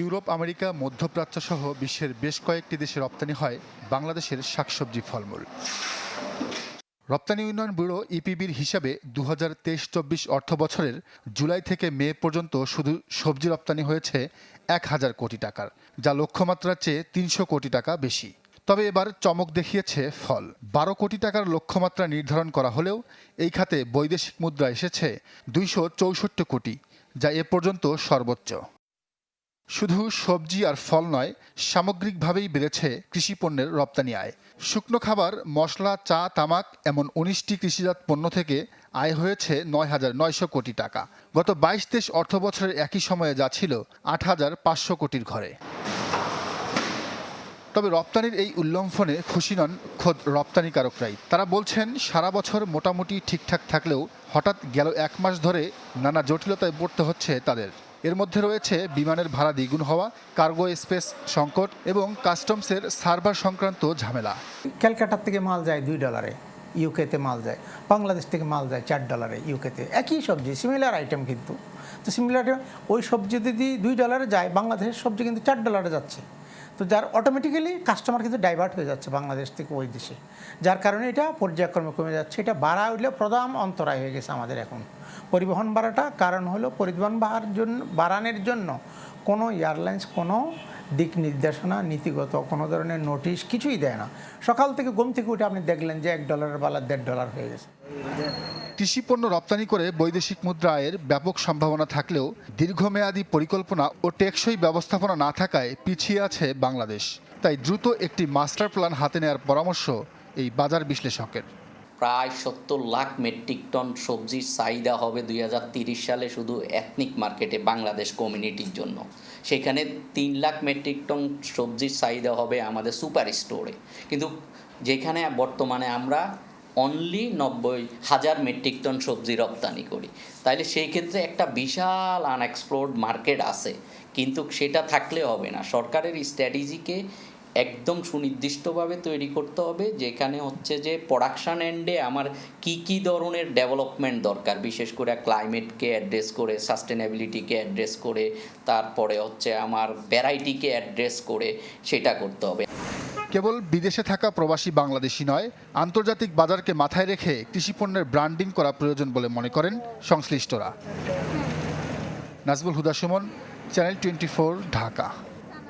Europe, America মধ্যপ্রাচ্য সহ বিশ্বের বেশ কয়েকটি দেশে রপ্তানি হয় বাংলাদেশের শাকসবজি ফলমূল। রপ্তানি উন্নয়ন ব্যুরো ইপিবির হিসাবে দু হাজার তেইশ চব্বিশ অর্থ বছরের জুলাই থেকে মে পর্যন্ত শুধু সবজি রপ্তানি হয়েছে এক হাজার কোটি টাকার, যা লক্ষ্যমাত্রার চেয়ে তিনশো কোটি টাকা বেশি। তবে এবার চমক দেখিয়েছে ফল। বারো কোটি টাকার লক্ষ্যমাত্রা নির্ধারণ করা হলেও এই খাতে বৈদেশিক মুদ্রা এসেছে দুইশো চৌষট্টি কোটি, যা এ পর্যন্ত সর্বোচ্চ। শুধু সবজি আর ফল নয়, সামগ্রিকভাবেই বেড়েছে কৃষি পণ্যের রপ্তানি আয়। শুকনো খাবার, মশলা, চা, তামাক, এমন উনিশটি কৃষিজাত পণ্য থেকে আয় হয়েছে নয় হাজার নয়শো কোটি টাকা। গত বাইশ তেইশ অর্থ বছরের একই সময়ে যা ছিল আট হাজার পাঁচশো কোটির ঘরে। তবে রপ্তানির এই উল্লম্ফনে খুশি নন খোদ রপ্তানিকারকরাই। তারা বলছেন, সারা বছর মোটামুটি ঠিকঠাক থাকলেও হঠাৎ গেল এক মাস ধরে নানা জটিলতায় পড়তে হচ্ছে তাদের। এর মধ্যে রয়েছে বিমানের ভাড়া দ্বিগুণ হওয়া, কার্গো স্পেস সংকট এবং কাস্টমসের সার্ভার সংক্রান্ত ঝামেলা। ক্যালকাটার থেকে মাল যায় দুই ডলারে, ইউকেতে মাল যায়, বাংলাদেশ থেকে মাল যায় চার ডলারে, ইউকেতে। একই সবজি সিমিলার আইটেম কিন্তু। তো সিমিলার ওই সবজি যদি দুই ডলারে যায়, বাংলাদেশের সবজি কিন্তু চার ডলারে যাচ্ছে। তো যার অটোমেটিক্যালি কাস্টমার কিন্তু ডাইভার্ট হয়ে যাচ্ছে বাংলাদেশ থেকে ওই দেশে। যার কারণে এটা পর্যায়ক্রমে কমে যাচ্ছে। এটা বাড়া হইলে প্রধান অন্তরায় হয়ে গেছে আমাদের এখন। পরিবহন বাড়াটা কারণ হলো পরিবহন বাড়ার জন্য, বাড়ানোর জন্য কোনো এয়ারলাইন্স কোনো দিক নির্দেশনা, নীতিগত কোনো ধরনের নোটিশ কিছুই দেয় না। সকাল থেকে ঘুম থেকে উঠে আপনি দেখলেন যে এক ডলারের বালা দেড় ডলার হয়ে গেছে। কৃষি পণ্য রপ্তানি করে বৈদেশিক মুদ্রা আয়ের ব্যাপক সম্ভাবনা থাকলেও দীর্ঘমেয়াদী পরিকল্পনা ও টেকসই ব্যবস্থাপনা না থাকায় পিছিয়ে আছে বাংলাদেশ। তাই দ্রুত একটি মাস্টার প্ল্যান হাতে নেওয়ার পরামর্শ এই বাজার বিশ্লেষকের। প্রায় সত্তর লাখ মেট্রিক টন সবজির চাহিদা হবে দুই সালে শুধু এথনিক মার্কেটে বাংলাদেশ কমিউনিটির জন্য। সেখানে তিন লাখ মেট্রিক টন সবজির চাহিদা হবে আমাদের সুপার স্টোরে কিন্তু যেখানে বর্তমানে আমরা অনলি নব্বই হাজার মেট্রিক টন সবজি রপ্তানি করি। তাইলে সেই ক্ষেত্রে একটা বিশাল আনএক্সপ্লোর্ড মার্কেট আছে। কিন্তু সেটা থাকলে হবে না। সরকারের স্ট্র্যাটেজিকে একদম সুনির্দিষ্টভাবে তৈরি করতে হবে, যেখানে হচ্ছে যে প্রোডাকশন এন্ডে আমার কি কি ধরনের ডেভেলপমেন্ট দরকার। বিশেষ করে ক্লাইমেটকে অ্যাড্রেস করে সাস্টেনেবিলিটিকে অ্যাড্রেস করে, তারপরে হচ্ছে আমার ভ্যারাইটিকে অ্যাড্রেস করে, সেটা করতে হবে। কেবল বিদেশে থাকা প্রবাসী বাংলাদেশি নয়, আন্তর্জাতিক বাজারকে মাথায় রেখে কৃষিপণ্যের ব্র্যান্ডিং করা প্রয়োজন বলে মনে করেন সংশ্লিষ্টরা। Najbul Huda Suman, channel twenty Dhaka.